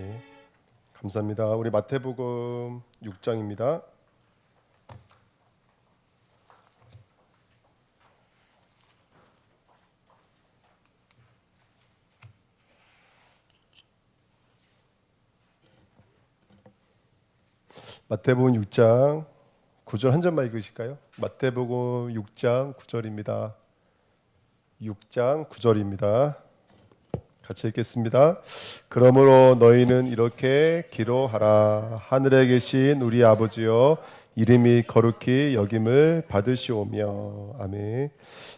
네. 감사합니다. 우리 마태복음 6장입니다. 마태복음 6장 9절 한 절만 읽으실까요? 마태복음 6장 9절입니다. 6장 9절입니다. 같이 읽겠습니다. 그러므로 너희는 이렇게 기도하라. 하늘에 계신 우리 아버지여 이름이 거룩히 여김을 받으시오며 아멘.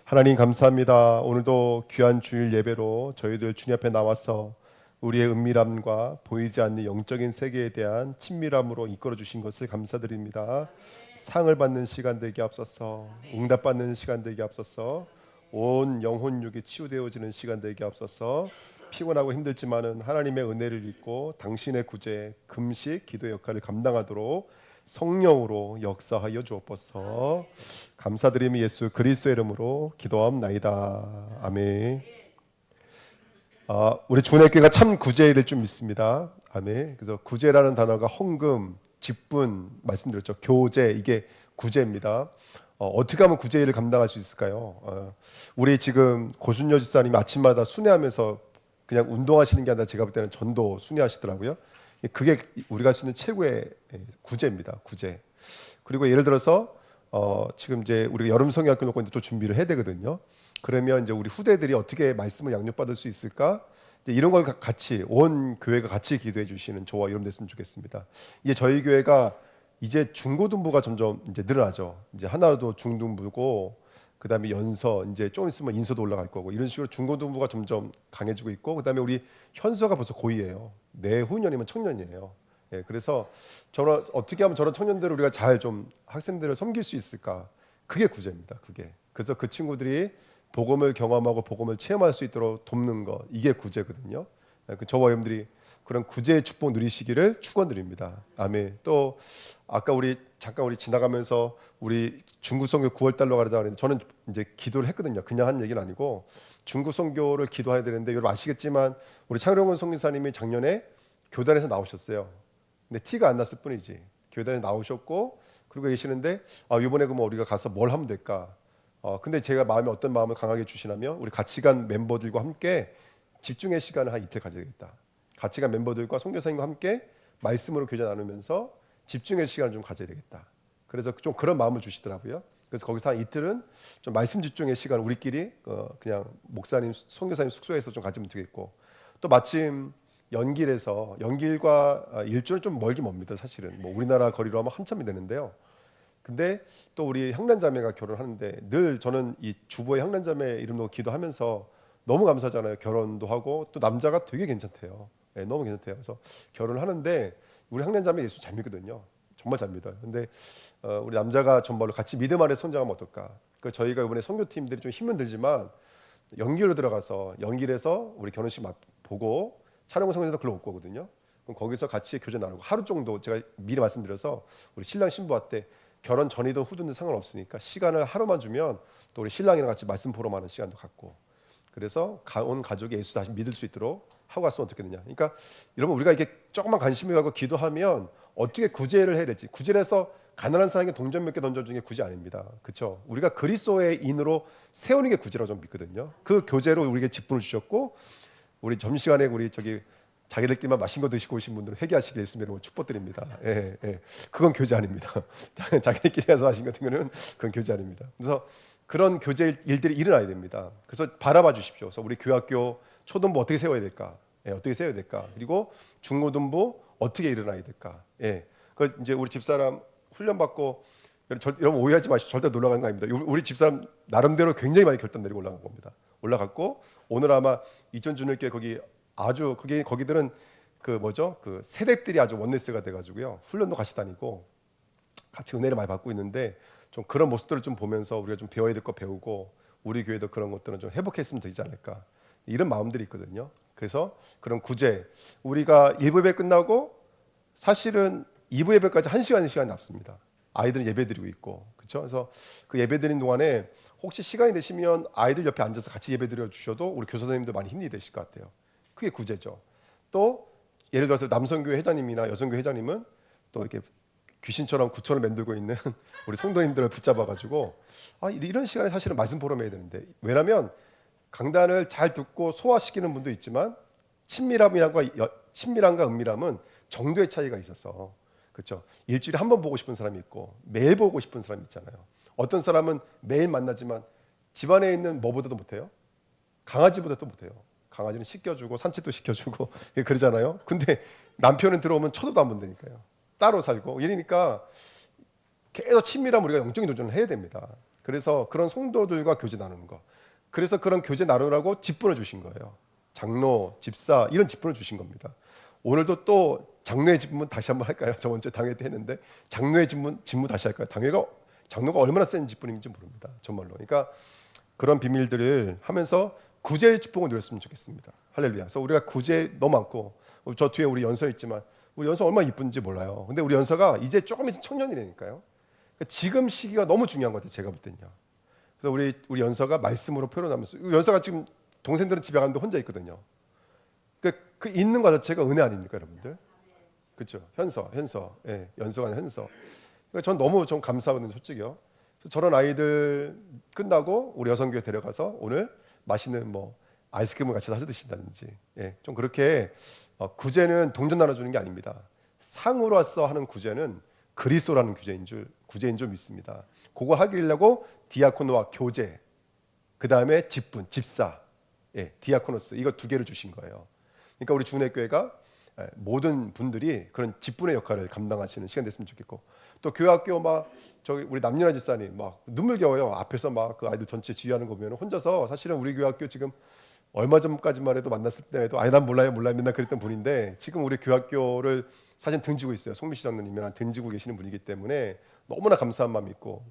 하나님 감사합니다. 오늘도 귀한 주일 예배로 저희들 주님 앞에 나와서 우리의 은밀함과 보이지 않는 영적인 세계에 대한 친밀함으로 이끌어 주신 것을 감사드립니다. 상을 받는 시간 되게 앞서서 응답 받는 시간 되게 앞서서 온 영혼 육이 치유되어지는 시간 되게 앞서서 피곤하고 힘들지만은 하나님의 은혜를 입고 당신의 구제, 금식, 기도 역할을 감당하도록 성령으로 역사하여 주옵소서. 감사드리며 예수 그리스도의 이름으로 기도함나이다. 아멘. 아, 우리 주내교가 참 구제해야 될 줄 믿습니다. 아멘. 그래서 구제라는 단어가 헌금, 직분 말씀드렸죠. 교제 이게 구제입니다. 어, 어떻게 하면 구제 일을 감당할 수 있을까요? 어, 우리 지금 고순여 집사님이 아침마다 순회하면서 그냥 운동하시는 게 아니라 제가 볼 때는 전도 순회하시더라고요. 그게 우리가 할 수 있는 최고의 예, 구제입니다. 구제. 그리고 예를 들어서 어, 지금 이제 우리가 여름 성경학교 놓고 이제 또 준비를 해야 되거든요. 그러면 이제 우리 후대들이 어떻게 말씀을 양육받을 수 있을까? 이제 이런 걸 같이 온 교회가 같이 기도해 주시는 저와 여러분 됐으면 좋겠습니다. 이제 저희 교회가 이제 중고등부가 점점 이제 늘어나죠. 이제 하나도 중등부고 그다음에 연서 이제 좀 있으면 인서도 올라갈 거고 이런 식으로 중고등부가 점점 강해지고 있고 그다음에 우리 현서가 벌써 고2예요. 내후년이면 청년이에요. 예, 그래서 저런 어떻게 하면 저런 청년들을 우리가 잘 좀 학생들을 섬길 수 있을까? 그게 구제입니다. 그게. 그래서 그 친구들이 복음을 경험하고 복음을 체험할 수 있도록 돕는 것 이게 구제거든요. 예, 그 저와 여러분들이 그런 구제의 축복 누리시기를 축원드립니다. 아멘. 또 아까 우리 잠깐 우리 지나가면서 우리 중국 선교 9월 달로 가려다 그랬는데 저는 이제 기도를 했거든요. 그냥 한 얘기는 아니고 중국 선교를 기도해야 되는데 여러분 아시겠지만 우리 창룡원 성리사님이 작년에 교단에서 나오셨어요. 근데 티가 안 났을 뿐이지. 교단에 나오셨고 그리고 계시는데 아 이번에 그럼 우리가 가서 뭘 하면 될까? 어 근데 제가 마음에 어떤 마음을 강하게 주시냐면 우리 같이 간 멤버들과 함께 집중의 시간을 한 이틀 가져야 되겠다. 같이 간 멤버들과 선교사님과 함께 말씀으로 교제 나누면서 집중의 시간을 좀 가져야 되겠다. 그래서 좀 그런 마음을 주시더라고요. 그래서 거기서 한 이틀은 좀 말씀 집중의 시간 우리끼리 어 그냥 목사님, 선교사님 숙소에서 좀 가지면 되겠고 또 마침 연길에서 연길과 아, 일주는 좀 멀긴 멉니다. 사실은 뭐 우리나라 거리로 하면 한참이 되는데요. 근데 또 우리 형란자매가 결혼하는데 늘 저는 이 주보의 형란자매 이름으로 기도하면서 너무 감사하잖아요. 결혼도 하고 또 남자가 되게 괜찮대요. 네, 너무 괜찮대요. 그래서 결혼하는데 우리 형란자매 예수 잘 믿거든요. 정말 잘 믿어요. 근데 어, 우리 남자가 정말로 같이 믿음 아래 성장하면 어떨까? 그 저희가 이번에 선교팀들이 좀 힘은 들지만 연기로 들어가서 연길에서 우리 결혼식 맛 보고 촬영 성에서 글로 올 거거든요. 그럼 거기서 같이 교제 나누고 하루 정도 제가 미리 말씀드려서 우리 신랑 신부한테 결혼 전이든 후든 상관없으니까 시간을 하루만 주면 또 우리 신랑이랑 같이 말씀 보러 가는 시간도 갖고 그래서 가- 온 가족이 예수 다시 믿을 수 있도록 하고 갔으면 어떻겠느냐. 그러니까 여러분 우리가 이렇게 조금만 관심을 갖고 기도하면 어떻게 구제를 해야 될지 구제를 해서 가난한 사람에게 동전 몇 개 던져주는 게 구제 아닙니다. 그렇죠? 우리가 그리스도의 인으로 세우는 게 구제라고 좀 믿거든요. 그 교제로 우리에게 직분을 주셨고 우리 점심시간에 우리 저기 자기들끼리만 맛있는 거 드시고 오신 분들은 회개하시길 예수님 이름으로 축복드립니다. 예, 예. 그건 교제 아닙니다. 자기들끼리 가서 하신 같은 거는 그건 교제 아닙니다. 그래서 그런 교제 일들이 일어나야 됩니다. 그래서 바라봐 주십시오. 그래서 우리 교학교 초등부 어떻게 세워야 될까? 예, 어떻게 세워야 될까? 그리고 중고등부 어떻게 일어나야 될까? 예. 그 이제 우리 집사람 훈련 받고 여러분 오해하지 마시고 절대 놀러 간거 아닙니다. 우리- 집사람 나름대로 굉장히 많이 결단 내리고 올라간 겁니다. 올라갔고 오늘 아마 이천 주일교회 거기 아주 그게 거기들은 그 뭐죠? 그 세대들이 아주 원네스가 돼 가지고요 훈련도 같이 다니고 같이 은혜를 많이 받고 있는데 좀 그런 모습들을 좀 보면서 우리가 좀 배워야 될 거 배우고 우리 교회도 그런 것들은 좀 회복했으면 되지 않을까 이런 마음들이 있거든요. 그래서 그런 구제 우리가 1부 예배 끝나고 사실은 2부 예배까지 1시간 시간이 남습니다. 아이들은 예배 드리고 있고 그렇죠? 그래서 그 예배 드리는 동안에 혹시 시간이 되시면 아이들 옆에 앉아서 같이 예배 드려 주셔도 우리 교사 선생님들 많이 힘이 되실 것 같아요. 그게 구제죠. 또 예를 들어서 남성교회 회장님이나 여성교회 회장님은 또 이렇게 귀신처럼 구처럼 만들고 있는 우리 성도님들을 붙잡아 가지고 아 이런 시간에 사실은 말씀 보러 해야 되는데 왜냐하면 강단을 잘 듣고 소화시키는 분도 있지만 친밀함이랑과 여- 친밀함과 은밀함은 정도의 차이가 있어서 그렇죠. 일주일에 한 번 보고 싶은 사람이 있고 매일 보고 싶은 사람이 있잖아요. 어떤 사람은 매일 만나지만 집안에 있는 뭐보다도 못해요. 강아지보다도 못해요. 강아지는 씻겨주고 산책도 시켜주고 그러잖아요. 근데 남편은 들어오면 쳐도도 안 본다니까요. 따로 살고 이러니까 계속 친밀한 우리가 영적인 도전을 해야 됩니다. 그래서 그런 성도들과 교제 나누는 거. 그래서 그런 교제 나누라고 직분을 주신 거예요. 장로, 집사 이런 직분을 주신 겁니다. 오늘도 또 장로의 직분 다시 한번 할까요? 저번 주에 당회 때 했는데 장로의 직분 직무 다시 할까요? 당회가 장로가 얼마나 센 직분인지 모릅니다. 정말로. 그러니까 그런 비밀들을 하면서 구제의 축복을 누렸으면 좋겠습니다. 할렐루야. 그래서 우리가 구제 너무 많고 저 뒤에 우리 연서 있지만 우리 연서 얼마나 이쁜지 몰라요. 근데 우리 연서가 이제 조금 있으면 청년이라니까요. 그러니까 지금 시기가 너무 중요한 것 같아요. 제가 볼 때는요. 그래서 우리 우리 연서가 말씀으로 표현하면서 연서가 지금 동생들은 집에 가는데 혼자 있거든요. 그, 그 있는 것 자체가 은혜 아닙니까, 여러분들? 그렇죠. 현서, 현서, 예, 연서가 현서. 그러니까 전 너무 좀 감사하거든요, 솔직히요. 저런 아이들 끝나고 우리 여성교회 데려가서 오늘 맛있는 뭐 아이스크림을 같이 사서 드신다든지, 예, 좀 그렇게 어, 구제는 동전 나눠주는 게 아닙니다. 상으로서 하는 구제는 그리스도라는 구제인 줄 구제인 줄 믿습니다. 그거 하기려고 디아코노와 교제, 그 다음에 집분, 집사, 예, 디아코노스. 이거 두 개를 주신 거예요. 그러니까 우리 중례교회가 예, 모든 분들이 그런 직분의 역할을 감당하시는 시간 됐으면 좋겠고 또 교회 학교 막 저기 우리 남녀나 집사님 막 눈물겨워요. 앞에서 막 그 아이들 전체 지휘하는 거 보면 혼자서 사실은 우리 교회 학교 지금 얼마 전까지만 해도 만났을 때에도 아니 난 몰라요 몰라요. 맨날 그랬던 분인데 지금 우리 교회 학교를 사실 등지고 있어요. 송미 시 장로님이랑 등지고 계시는 분이기 때문에 너무나 감사한 마음이 있고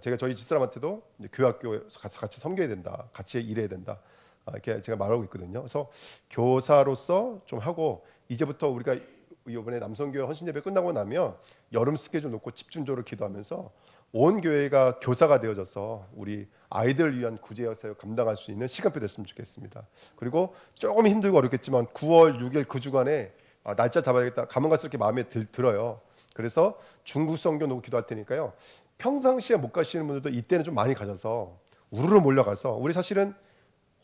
제가 저희 집사람한테도 이제 교회학교에서 같이, 섬겨야 된다 같이 일해야 된다 아, 이렇게 제가 말하고 있거든요. 그래서 교사로서 좀 하고 이제부터 우리가 이번에 남성교회 헌신예배 끝나고 나면 여름 스케줄 놓고 집중적으로 기도하면서 온 교회가 교사가 되어져서 우리 아이들을 위한 구제 사역 감당할 수 있는 시간표 됐으면 좋겠습니다. 그리고 조금 힘들고 어렵겠지만 9월 6일 그 주간에 아, 날짜 잡아야겠다. 가면 갈수록 이렇게 마음에 들, 들어요. 그래서 중국 성교 놓고 기도할 테니까요. 평상시에 못 가시는 분들도 이때는 좀 많이 가져서 우르르 몰려가서 우리 사실은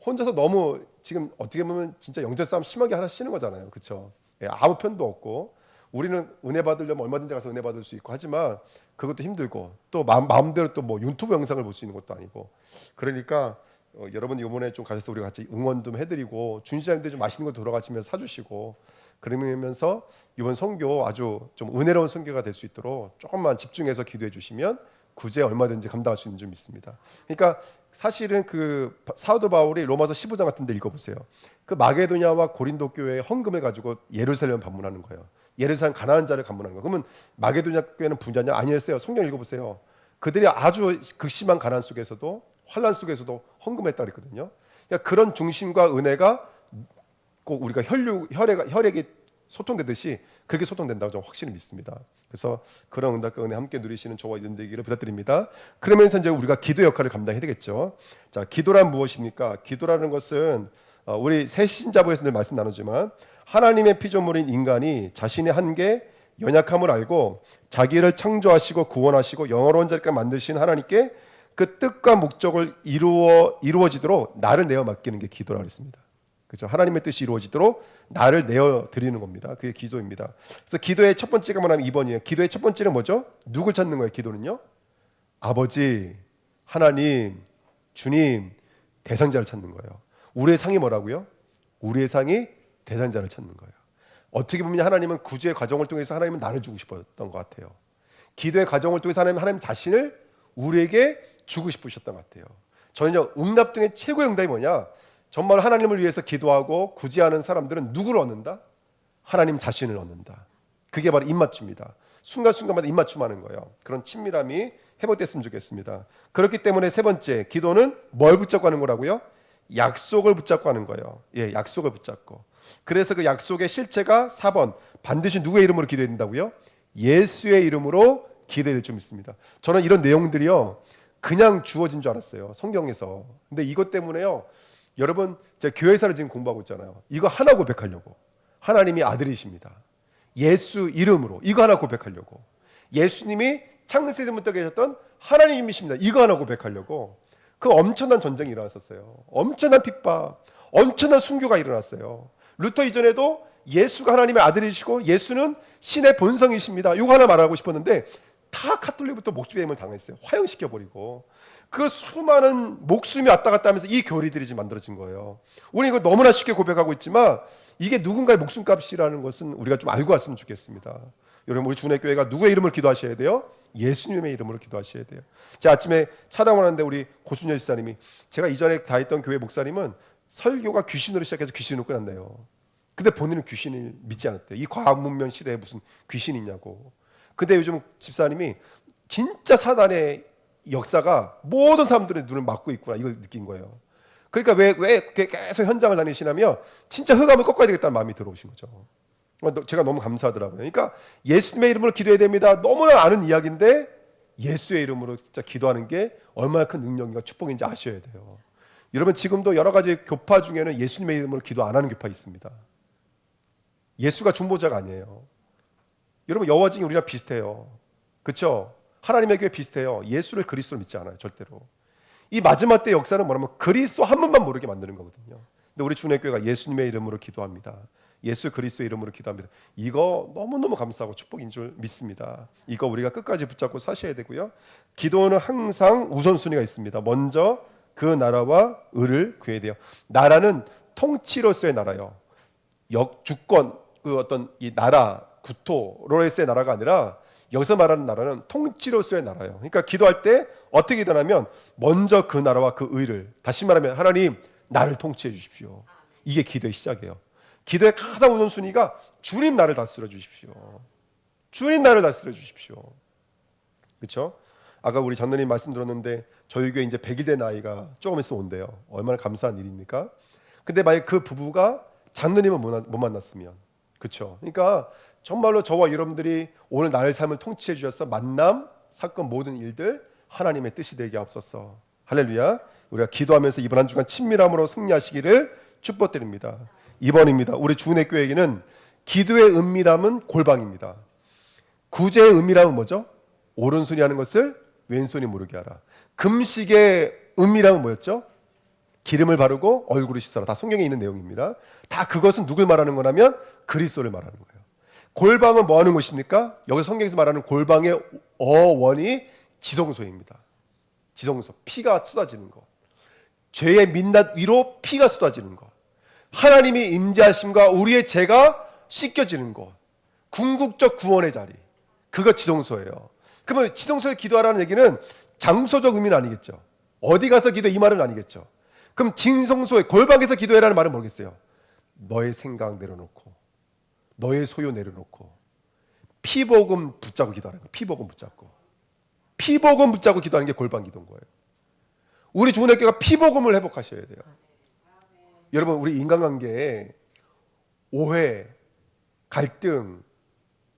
혼자서 너무 지금 어떻게 보면 진짜 영적 싸움 심하게 하나 쓰는 거잖아요. 그렇죠? 아무 편도 없고 우리는 은혜 받으려면 얼마든지 가서 은혜 받을 수 있고 하지만 그것도 힘들고 또 마음, 마음 대로 또 뭐 유튜브 영상을 볼 수 있는 것도 아니고 그러니까 어, 여러분 이번에 좀 가셔서 우리 같이 응원 좀 해드리고 준시장님들 좀 맛있는 거 돌아가시면서 사주시고 그러면서 이번 선교 아주 좀 은혜로운 선교가 될 수 있도록 조금만 집중해서 기도해 주시면 구제 얼마든지 감당할 수 있는 줄 믿습니다. 그러니까 사실은 그 사도 바울이 로마서 15장 같은 데 읽어보세요. 그 마게도냐와 고린도 교회에 헌금해 가지고 예루살렘 방문하는 거예요. 예루살렘 가난한 자를 방문하는 거예요. 그러면 마게도냐 교회는 분자냐 아니었어요. 성경 읽어보세요. 그들이 아주 극심한 가난 속에서도 환란 속에서도 헌금했다 그랬거든요. 그러니까 그런 중심과 은혜가 꼭 우리가 혈류 혈액 혈액이 소통되듯이 그렇게 소통된다고 저는 확실히 믿습니다. 그래서 그런 응답과 은혜 함께 누리시는 저와 이런 되기를 부탁드립니다. 그러면서 이제 우리가 기도 역할을 감당해야 되겠죠. 자, 기도란 무엇입니까? 기도라는 것은 어, 우리 새 신자부에서 늘 말씀 나누지만 하나님의 피조물인 인간이 자신의 한계, 연약함을 알고 자기를 창조하시고 구원하시고 영원한 자리까지 만드신 하나님께 그 뜻과 목적을 이루어 이루어지도록 나를 내어 맡기는 게 기도라고 했습니다. 그렇죠. 하나님의 뜻이 이루어지도록 나를 내어 드리는 겁니다. 그게 기도입니다. 그래서 기도의 첫 번째가 뭐냐면 2번이에요. 기도의 첫 번째는 뭐죠? 누굴 찾는 거예요? 기도는요? 아버지, 하나님, 주님, 대상자를 찾는 거예요. 우리의 상이 뭐라고요? 우리의 상이 대상자를 찾는 거예요. 어떻게 보면 하나님은 구주의 과정을 통해서 하나님은 나를 주고 싶었던 것 같아요. 기도의 과정을 통해서 하나님 하나님 자신을 우리에게 주고 싶으셨던 것 같아요. 저는요 응답 중에 최고의 응답이 뭐냐? 정말 하나님을 위해서 기도하고 구제하는 사람들은 누구를 얻는다? 하나님 자신을 얻는다. 그게 바로 입맞춤이다. 순간순간마다 입맞춤하는 거예요. 그런 친밀함이 회복됐으면 좋겠습니다. 그렇기 때문에 세 번째 기도는 뭘 붙잡고 하는 거라고요? 약속을 붙잡고 하는 거예요. 예, 약속을 붙잡고. 그래서 그 약속의 실체가 4번 반드시 누구의 이름으로 기도해야 된다고요? 예수의 이름으로 기도해야 될 줄 믿습니다. 저는 이런 내용들이요. 그냥 주어진 줄 알았어요. 성경에서. 근데 이것 때문에요. 여러분, 제가 교회사를 지금 공부하고 있잖아요. 이거 하나 고백하려고. 하나님이 아들이십니다. 예수 이름으로 이거 하나 고백하려고 예수님이 창세전부터 계셨던 하나님이십니다. 이거 하나 고백하려고 그 엄청난 전쟁이 일어났었어요. 엄청난 핍박, 엄청난 순교가 일어났어요. 루터 이전에도 예수가 하나님의 아들이시고 예수는 신의 본성이십니다. 이거 하나 말하고 싶었는데 다 카톨릭부터 목주배임을 당했어요. 화형시켜 버리고 그 수많은 목숨이 왔다 갔다 하면서 이 교리들이 지금 만들어진 거예요. 우리 이거 너무나 쉽게 고백하고 있지만 이게 누군가의 목숨값이라는 것은 우리가 좀 알고 왔으면 좋겠습니다. 여러분 우리 주내 교회가 누구의 이름을 기도하셔야 돼요? 예수님의 이름으로 기도하셔야 돼요. 제가 아침에 찬양을 하는데 우리 고순열 지사님이 제가 이전에 다했던 교회 목사님은 설교가 귀신으로 시작해서 귀신으로 끝난대요. 근데 본인은 귀신을 믿지 않았대요. 이 과학 문명 시대에 무슨 귀신이 있냐고. 근데 요즘 집사님이 진짜 사단의 역사가 모든 사람들의 눈을 막고 있구나 이걸 느낀 거예요. 그러니까 왜, 왜 계속 현장을 다니시냐면 진짜 흑암을 꺾어야 되겠다는 마음이 들어오신 거죠. 제가 너무 감사하더라고요. 그러니까 예수님의 이름으로 기도해야 됩니다. 너무나 아는 이야기인데 예수의 이름으로 진짜 기도하는 게 얼마나 큰 능력인가 축복인지 아셔야 돼요. 여러분 지금도 여러 가지 교파 중에는 예수님의 이름으로 기도 안 하는 교파 있습니다. 예수가 중보자가 아니에요. 여러분 여호와증이 우리랑 비슷해요. 그렇죠? 하나님의 교회 비슷해요. 예수를 그리스도로 믿지 않아요. 절대로. 이 마지막 때 역사는 뭐냐면 그리스도 한 분만 모르게 만드는 거거든요. 근데 우리 주내 교회가 예수님의 이름으로 기도합니다. 예수 그리스도의 이름으로 기도합니다. 이거 너무너무 감사하고 축복인 줄 믿습니다. 이거 우리가 끝까지 붙잡고 사셔야 되고요. 기도는 항상 우선순위가 있습니다. 먼저 그 나라와 의를 구해야 돼요. 나라는 통치로서의 나라요. 역 주권 그 어떤 이 나라 구토로서의 나라가 아니라 여기서 말하는 나라는 통치로서의 나라예요. 그러니까 기도할 때 어떻게 기도하면 먼저 그 나라와 그 의를 다시 말하면 하나님 나를 통치해 주십시오. 이게 기도의 시작이에요. 기도의 가장 우선순위가 주님 나를 다스려 주십시오. 주님 나를 다스려 주십시오. 그렇죠? 아까 우리 장로님 말씀 들었는데 저희 교회 이제 100일 된 나이가 조금 있으면 온대요. 얼마나 감사한 일입니까? 근데 만약 그 부부가 장로님을 못 만났으면 그렇죠? 그러니까 정말로 저와 여러분들이 오늘 나의 삶을 통치해 주셔서 만남, 사건 모든 일들 하나님의 뜻이 되게 없었어. 할렐루야. 우리가 기도하면서 이번 한 주간 친밀함으로 승리하시기를 축복드립니다. 2번입니다. 우리 주은혜 교회에게는 기도의 은밀함은 골방입니다. 구제의 은밀함은 뭐죠? 오른손이 하는 것을 왼손이 모르게 하라. 금식의 은밀함은 뭐였죠? 기름을 바르고 얼굴을 씻어라. 다 성경에 있는 내용입니다. 다 그것은 누굴 말하는 거냐면 그리스도를 말하는 거예요. 골방은 뭐 하는 곳입니까? 여기 성경에서 말하는 골방의 어원이 지성소입니다. 지성소. 피가 쏟아지는 것. 죄의 민낯 위로 피가 쏟아지는 것. 하나님이 임재하심과 우리의 죄가 씻겨지는 것. 궁극적 구원의 자리. 그거 지성소예요. 그러면 지성소에 기도하라는 얘기는 장소적 의미는 아니겠죠. 어디 가서 기도 이 말은 아니겠죠. 그럼 진성소에 골방에서 기도해라는 말은 모르겠어요. 너의 생각 내려놓고 너의 소유 내려놓고 피복음 붙잡고 기도하는 거예요. 피복음 붙잡고 피복음 붙잡고 기도하는 게 골방 기도인 거예요. 우리 주은 학교가 피복음을 회복하셔야 돼요. 여러분 우리 인간관계에 오해, 갈등,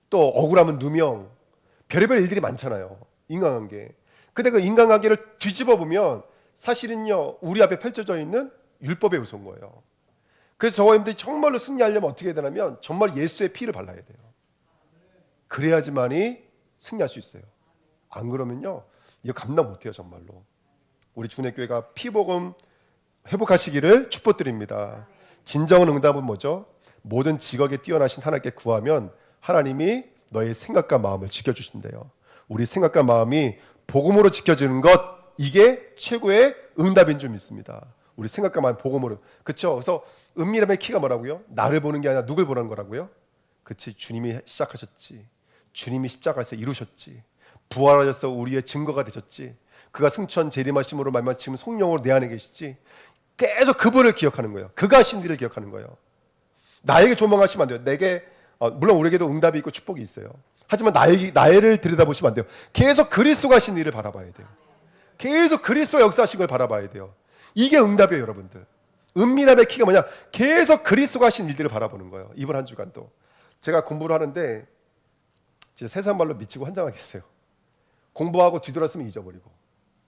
또 억울하면 누명, 별의별 일들이 많잖아요. 인간관계. 근데 그 인간관계를 뒤집어 보면 사실은요 우리 앞에 펼쳐져 있는 율법의 우선 거예요. 그래서 저와 여러분들이 정말로 승리하려면 어떻게 해야 되냐면 정말 예수의 피를 발라야 돼요. 그래야지만이 승리할 수 있어요. 안 그러면요 이거 감당 못 해요 정말로. 우리 주내교회가 피복음 회복하시기를 축복드립니다. 진정한 응답은 뭐죠? 모든 직업에 뛰어나신 하나님께 구하면 하나님이 너의 생각과 마음을 지켜주신대요. 우리 생각과 마음이 복음으로 지켜지는 것 이게 최고의 응답인 줄 믿습니다. 우리 생각과 마음 복음으로 그렇죠. 그래서 은밀함의 키가 뭐라고요? 나를 보는 게 아니라 누굴 보는 거라고요? 그치 주님이 시작하셨지. 주님이 십자가에서 이루셨지. 부활하셔서 우리의 증거가 되셨지. 그가 승천 재림하심으로 말미암아 지금 성령으로 내 안에 계시지. 계속 그분을 기억하는 거예요. 그가 일을 기억하는 거예요. 나에게 조망하시면 안 돼요. 내게 어, 물론 우리에게도 응답이 있고 축복이 있어요. 하지만 나에게 나를 들여다보시면 안 돼요. 계속 그리스도가 일을 바라봐야 돼요. 계속 그리스도 역사하신 걸 바라봐야 돼요. 이게 응답이에요, 여러분들. 은밀함의 키가 뭐냐? 계속 그리스도가 하신 일들을 바라보는 거예요. 이번 한 주간도. 제가 공부를 하는데 진짜 세상 말로 미치고 환장하겠어요. 공부하고 뒤돌았으면 잊어버리고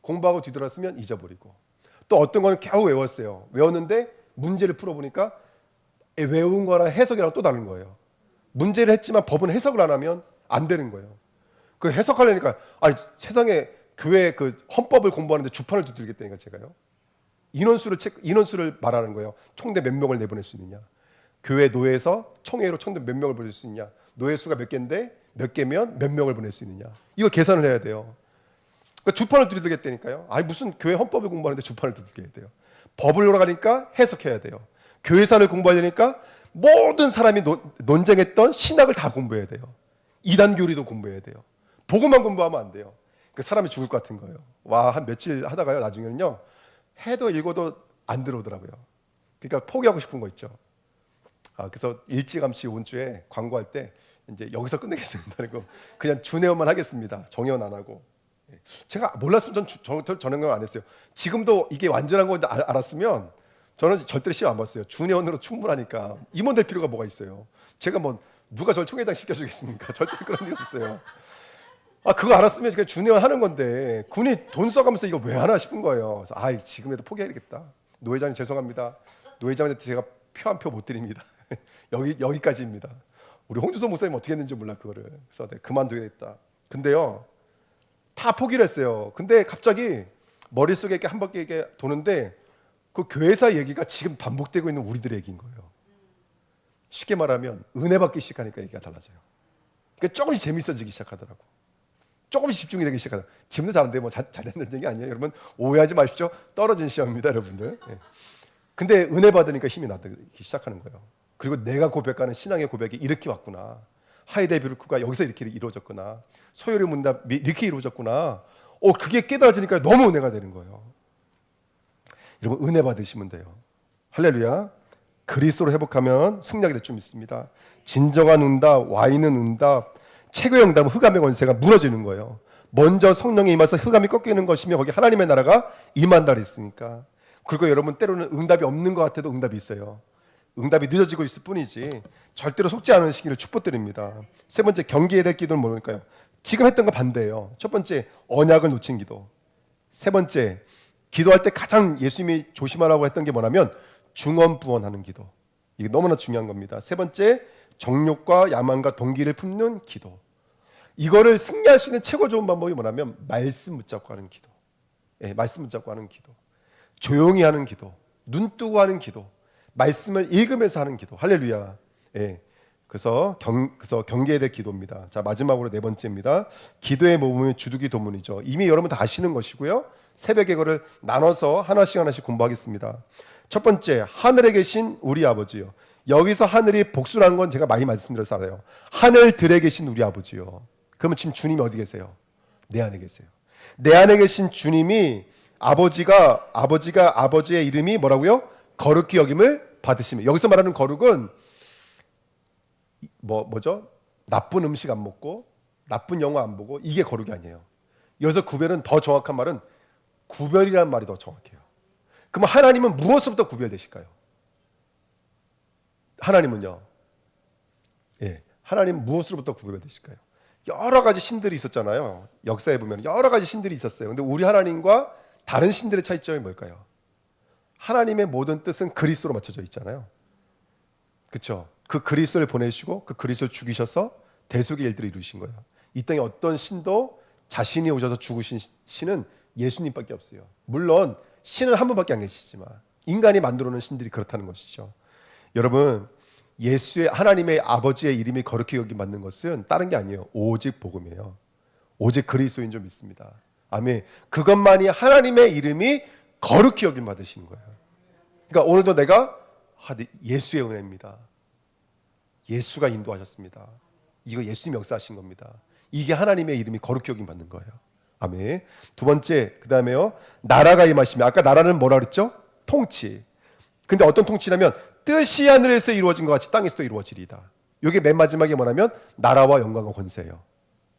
공부하고 뒤돌았으면 잊어버리고 또 어떤 거는 겨우 외웠어요. 외웠는데 문제를 풀어보니까 외운 거랑 해석이랑 또 다른 거예요. 문제를 했지만 법은 해석을 안 하면 안 되는 거예요. 그 해석하려니까 아니 세상에 교회 그 헌법을 공부하는데 주판을 두들겠다니까 제가요. 인원수를 체, 인원수를 말하는 거예요. 총대 몇 명을 내보낼 수 있느냐. 교회 노예에서 총회로 총대 몇 명을 보낼 수 있냐. 노예 수가 몇 개인데 몇 개면 몇 명을 보낼 수 있느냐. 이거 계산을 해야 돼요. 그러니까 주판을 두들겠다니까요. 아니 무슨 교회 헌법을 공부하는데 주판을 두들겨야 돼요. 법을 열어가니까 해석해야 돼요. 교회사를 공부하려니까 모든 사람이 논, 논쟁했던 신학을 다 공부해야 돼요. 이단 교리도 공부해야 돼요. 보고만 공부하면 안 돼요. 그 사람이 죽을 것 같은 거예요. 와 한 며칠 하다가요 나중에는요 해도 읽어도 안 들어오더라고요. 그러니까 포기하고 싶은 거 있죠. 아, 그래서 일찌감치 온 주에 광고할 때 이제 여기서 끝내겠습니다. 그리고 그냥 준회원만 하겠습니다. 정회원 안 하고. 예. 제가 몰랐으면 전 전형원 안 했어요. 지금도 이게 완전한 알- 알았으면 저는 절대로 시험 안 봤어요. 준회원으로 충분하니까 임원 될 필요가 뭐가 있어요. 제가 뭐 누가 저를 총회장 시켜주겠습니까? 절대 그런 일 없어요. 아 그거 알았으면 그냥 준회원 하는 건데 군이 돈 써가면서 이거 왜 하나 싶은 거예요. 그래서 아 지금이라도 포기해야 되겠다. 노회장님 죄송합니다. 노회장한테 제가 표 한 표 못 드립니다. 여기 여기까지입니다. 우리 홍주선 목사님 어떻게 했는지 몰라 그거를. 그래서 내가 그만두겠다. 근데요 다 포기를 했어요. 근데 갑자기 머릿속에 이렇게 한 바퀴 이렇게 도는데 그 교회사 얘기가 지금 반복되고 있는 우리들의 얘기인 거예요. 쉽게 말하면 은혜 받기 시작하니까 얘기가 달라져요. 그러니까 조금씩 재밌어지기 시작하더라고. 조금씩 집중이 되기 시작하다. 지금도 잘하는데 뭐 잘, 잘했는 얘기 아니에요. 여러분 오해하지 마십시오. 떨어진 시험입니다, 여러분들. 예. 근데 은혜 받으니까 힘이 나기 시작하는 거예요. 그리고 내가 고백하는 신앙의 고백이 이렇게 왔구나. 하이데비르크가 여기서 이렇게 이루어졌구나. 소요리 문답이 이렇게 이루어졌구나. 어, 그게 깨달아지니까 너무 은혜가 되는 거예요. 여러분 은혜 받으시면 돼요. 할렐루야. 그리스도로 회복하면 승리하게 될 줄 믿습니다. 진정한 응답, 와인은 응답, 최고의 응답은 흑암의 권세가 무너지는 거예요. 먼저 성령이 임해서 흑암이 꺾이는 것이며 거기 하나님의 나라가 임한다 그랬으니까. 그리고 여러분 때로는 응답이 없는 것 같아도 응답이 있어요. 응답이 늦어지고 있을 뿐이지 절대로 속지 않은 시기를 축복드립니다. 세 번째 경계해야 될 기도는 뭘까요? 지금 했던 거 반대예요. 첫 번째 언약을 놓친 기도. 세 번째 기도할 때 가장 예수님이 조심하라고 했던 게 뭐냐면 중언부언하는 기도. 이게 너무나 중요한 겁니다. 세 번째 정욕과 야망과 동기를 품는 기도. 이거를 승리할 수 있는 최고 좋은 방법이 뭐냐면 말씀 붙잡고 하는 기도. 예, 말씀 붙잡고 하는 기도. 조용히 하는 기도. 눈 뜨고 하는 기도. 말씀을 읽으면서 하는 기도. 할렐루야. 예. 그래서 경 그래서 경계에 대해 기도입니다. 자, 마지막으로 네 번째입니다. 기도의 모범이 주두기 도문이죠. 이미 여러분 다 아시는 것이고요. 새벽에 그거를 나눠서 하나씩 하나씩 공부하겠습니다. 첫 번째, 하늘에 계신 우리 아버지요. 여기서 하늘이 복수라는 건 제가 많이 말씀드려서 알아요. 하늘들에 계신 우리 아버지요. 그러면 지금 주님이 어디 계세요? 내 안에 계세요. 내 안에 계신 주님이 아버지가 아버지가 아버지의 이름이 뭐라고요? 거룩히 여김을 받으시며 여기서 말하는 거룩은 뭐 뭐죠? 나쁜 음식 안 먹고 나쁜 영화 안 보고 이게 거룩이 아니에요. 여기서 구별은 더 정확한 말은 구별이라는 말이 더 정확해요. 그럼 하나님은 무엇으로부터 구별되실까요? 하나님은요. 예. 하나님 무엇으로부터 구별되실까요? 여러 가지 신들이 있었잖아요. 역사에 보면 여러 가지 신들이 있었어요. 근데 우리 하나님과 다른 신들의 차이점이 뭘까요? 하나님의 모든 뜻은 그리스도로 맞춰져 있잖아요. 그렇죠? 그 그리스도를 보내시고 그 그리스도를 죽이셔서 대속의 일들을 이루신 거예요. 이 땅에 어떤 신도 자신이 오셔서 죽으신 신은 예수님밖에 없어요. 물론 신은 한 분밖에 안 계시지만 인간이 만들어 놓은 신들이 그렇다는 것이죠. 여러분 예수의 하나님의 아버지의 이름이 거룩히 여기 맞는 것은 다른 게 아니에요. 오직 복음이에요. 오직 그리스도인 줄 믿습니다. 아멘. 그것만이 하나님의 이름이 거룩히 여김 받으시는 거예요. 그러니까 오늘도 내가 아, 네, 예수의 은혜입니다. 예수가 인도하셨습니다. 이거 예수님 역사하신 겁니다. 이게 하나님의 이름이 거룩히 여김 받는 거예요. 아멘. 두 번째, 그 다음에요. 나라가 임하시면 아까 나라는 뭐라 그랬죠? 통치. 근데 어떤 통치냐면 뜻이 하늘에서 이루어진 것 같이 땅에서도 이루어지리다. 이게 맨 마지막에 뭐냐면 나라와 영광과 권세예요.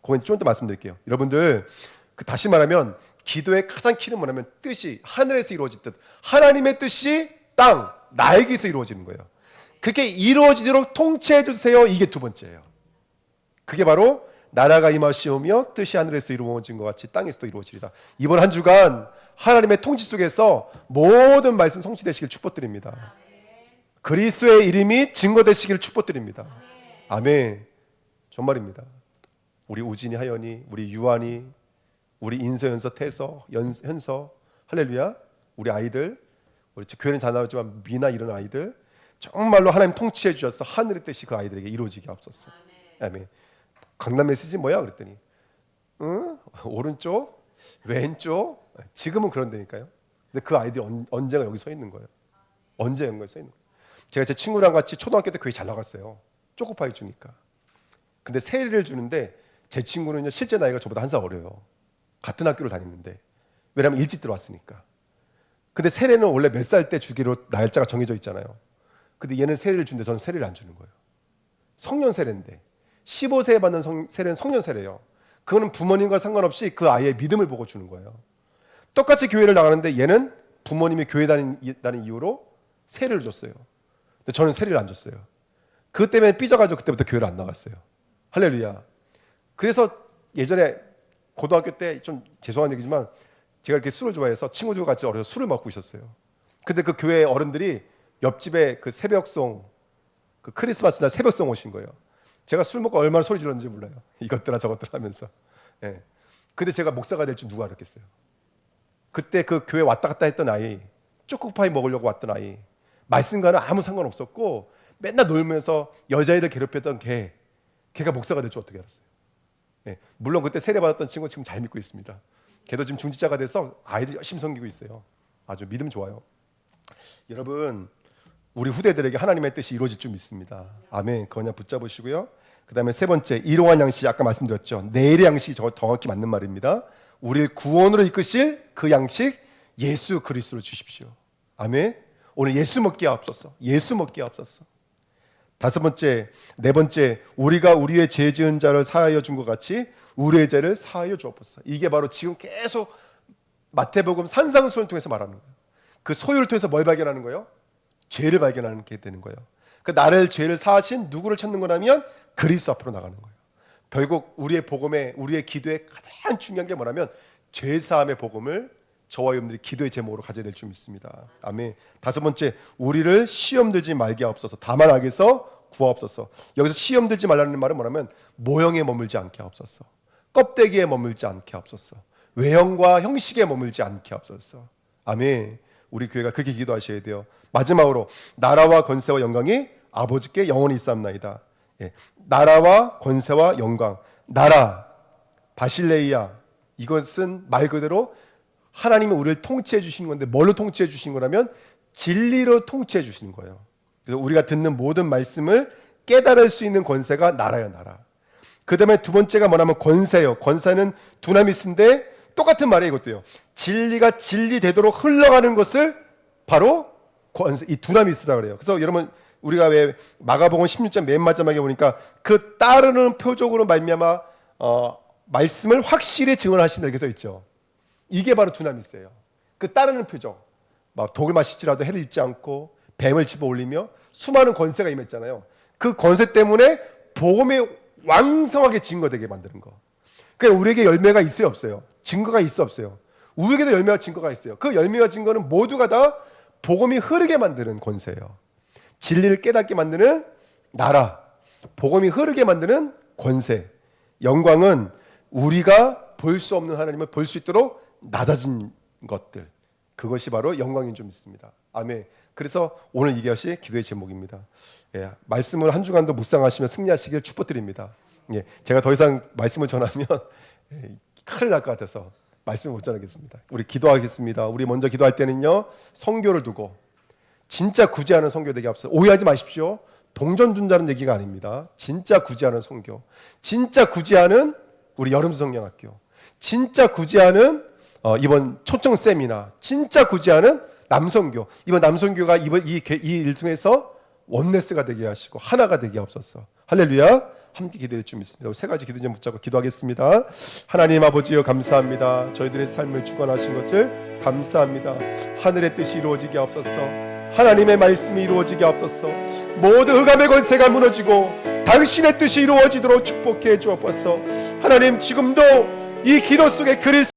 그건 좀 이따 말씀드릴게요. 여러분들 그 다시 말하면 기도의 가장 키는 뭐냐면 뜻이 하늘에서 이루어질 뜻. 하나님의 뜻이 땅 나에게서 이루어지는 거예요. 그게 이루어지도록 통치해 주세요. 이게 두 번째예요. 그게 바로 나라가 임하시오며 뜻이 하늘에서 이루어진 것 같이 땅에서도 이루어지리다. 이번 한 주간 하나님의 통치 속에서 모든 말씀 성취되시길 축복드립니다. 그리스도의 이름이 증거되시기를 축복드립니다. 아멘. 정말입니다. 우리 우진이 하연이, 우리 유한이, 우리 인서 연서 태서 연, 현서 할렐루야. 우리 아이들 우리 교회는 잘 나오지만 미나 이런 아이들 정말로 하나님 통치해 주셔서 하늘의 뜻이 그 아이들에게 이루어지게 앞섰어. 아멘. 강남 메시지 뭐야 그랬더니 응? 오른쪽, 왼쪽. 지금은 그런다니까요. 근데 그 아이들이 언, 언제가 여기 서 있는 거예요. 언제 여기 서 있는 거예요. 제가 제 친구랑 같이 초등학교 때 교회 잘 나갔어요. 초코파이 주니까. 근데 세례를 주는데 제 친구는요 실제 나이가 저보다 한 살 어려요. 같은 학교를 다녔는데 왜냐하면 일찍 들어왔으니까. 근데 세례는 원래 몇 살 때 주기로 날짜가 정해져 있잖아요. 근데 얘는 세례를 주는데 저는 세례를 안 주는 거예요. 성년 세례인데 15세에 받는 성, 세례는 성년 세례예요. 그거는 부모님과 상관없이 그 아이의 믿음을 보고 주는 거예요. 똑같이 교회를 나가는데 얘는 부모님이 교회 다니는 이유로 세례를 줬어요. 근데 저는 세례를 안 줬어요. 그것 때문에 삐져가지고 그때부터 교회를 안 나갔어요. 할렐루야. 그래서 예전에 고등학교 때 좀 죄송한 얘기지만 제가 이렇게 술을 좋아해서 친구들과 같이 어려서 술을 먹고 있었어요. 근데 그 교회 어른들이 옆집에 그 새벽송, 그 크리스마스 날 새벽송 오신 거예요. 제가 술 먹고 얼마나 소리 질렀는지 몰라요. 이것들아 저것들 하면서. 예. 근데 제가 목사가 될 줄 누가 알았겠어요. 그때 그 교회 왔다 갔다 했던 아이, 초코파이 먹으려고 왔던 아이, 말씀과는 아무 상관없었고 맨날 놀면서 여자애들 괴롭혔던 걔, 걔가 목사가 될 줄 어떻게 알았어요? 예. 물론 그때 세례 받았던 친구 지금 잘 믿고 있습니다. 걔도 지금 중지자가 돼서 아이들 열심히 섬기고 있어요. 아주 믿음 좋아요. 여러분, 우리 후대들에게 하나님의 뜻이 이루어질 줄 믿습니다. 아멘. 그거 그냥 붙잡으시고요. 그 다음에 세 번째, 일용할 양식, 아까 말씀드렸죠. 내일의 양식이 저 정확히 맞는 말입니다. 우리를 구원으로 이끄실 그 양식, 예수 그리스도를 주십시오. 아멘. 오늘 예수 먹기에 앞섰어. 예수 먹기에 앞섰어. 다섯 번째, 네 번째, 우리가 우리의 죄 지은 자를 사하여 준 것 같이 우리의 죄를 사하여 주옵소서. 이게 바로 지금 계속 마태복음 산상수훈을 통해서 말하는 거예요. 그 소유를 통해서 뭘 발견하는 거예요? 죄를 발견하게 되는 거예요. 그 나를 죄를 사하신 누구를 찾는 거라면 그리스도 앞으로 나가는 거예요. 결국 우리의 복음에 우리의 기도에 가장 중요한 게 뭐냐면 죄 사함의 복음을 저와 여러분들이 기도의 제목으로 가져야 될 줄 믿습니다. 아멘. 다섯 번째, 우리를 시험 들지 말게 하옵소서. 다만 악에서 구하옵소서. 여기서 시험 들지 말라는 말은 뭐냐면 모형에 머물지 않게 하옵소서. 껍데기에 머물지 않게 하옵소서. 외형과 형식에 머물지 않게 하옵소서. 아멘. 우리 교회가 그렇게 기도하셔야 돼요. 마지막으로 나라와 권세와 영광이 아버지께 영원히 있사옵나이다. 예. 나라와 권세와 영광. 나라 바실레이아 이것은 말 그대로 하나님이 우리를 통치해 주시는 건데 뭘로 통치해 주시는 거라면 진리로 통치해 주시는 거예요. 그래서 우리가 듣는 모든 말씀을 깨달을 수 있는 권세가 나라야 나라. 그 다음에 두 번째가 뭐냐면 권세요. 권세는 두나미스인데 똑같은 말이에요. 이것도요. 진리가 진리 되도록 흘러가는 것을 바로 권세 이 두나미스라 그래요. 그래서 여러분 우리가 왜 마가복음 16장 맨 마지막에 보니까 그 따르는 표적으로 말미암아 어, 말씀을 확실히 증언하신다 이렇게 써 있죠. 이게 바로 두나미스예요. 그 따르는 표적. 막 독을 마실지라도 해를 입지 않고 뱀을 집어 올리며 수많은 권세가 임했잖아요. 그 권세 때문에 복음이 왕성하게 증거되게 만드는 거. 그러니까 우리에게 열매가 있어요, 없어요? 증거가 있어 없어요? 우리에게도 열매와 증거가 있어요. 그 열매와 증거는 모두가 다 복음이 흐르게 만드는 권세예요. 진리를 깨닫게 만드는 나라, 복음이 흐르게 만드는 권세, 영광은 우리가 볼 수 없는 하나님을 볼 수 있도록 낮아진 것들, 그것이 바로 영광인 줄 믿습니다. 아멘. 그래서 오늘 이것이 기도의 제목입니다. 예, 말씀을 한 주간도 묵상하시며 승리하시길 축복드립니다. 예, 제가 더 이상 말씀을 전하면 예, 큰일 날 것 같아서 말씀을 못 전하겠습니다. 우리 기도하겠습니다. 우리 먼저 기도할 때는요 성교를 두고 진짜 구제하는 성교 되게 앞서 오해하지 마십시오. 동전 준다는 얘기가 아닙니다. 진짜 구제하는 성교, 진짜 구제하는 우리 여름 성령학교, 진짜 구제하는 어, 이번 초청 세미나, 진짜 구제하는 남성교. 이번 남성교가 이번 이, 이일 통해서 원네스가 되게 하시고 하나가 되게 하옵소서. 할렐루야. 함께 기도할 줄 믿습니다. 세 가지 기도 좀 붙잡고 기도하겠습니다. 하나님 아버지여 감사합니다. 저희들의 삶을 주관하신 것을 감사합니다. 하늘의 뜻이 이루어지게 하옵소서. 하나님의 말씀이 이루어지게 하옵소서. 모든 흑암의 권세가 무너지고 당신의 뜻이 이루어지도록 축복해 주옵소서. 하나님 지금도 이 기도 속에 그리스도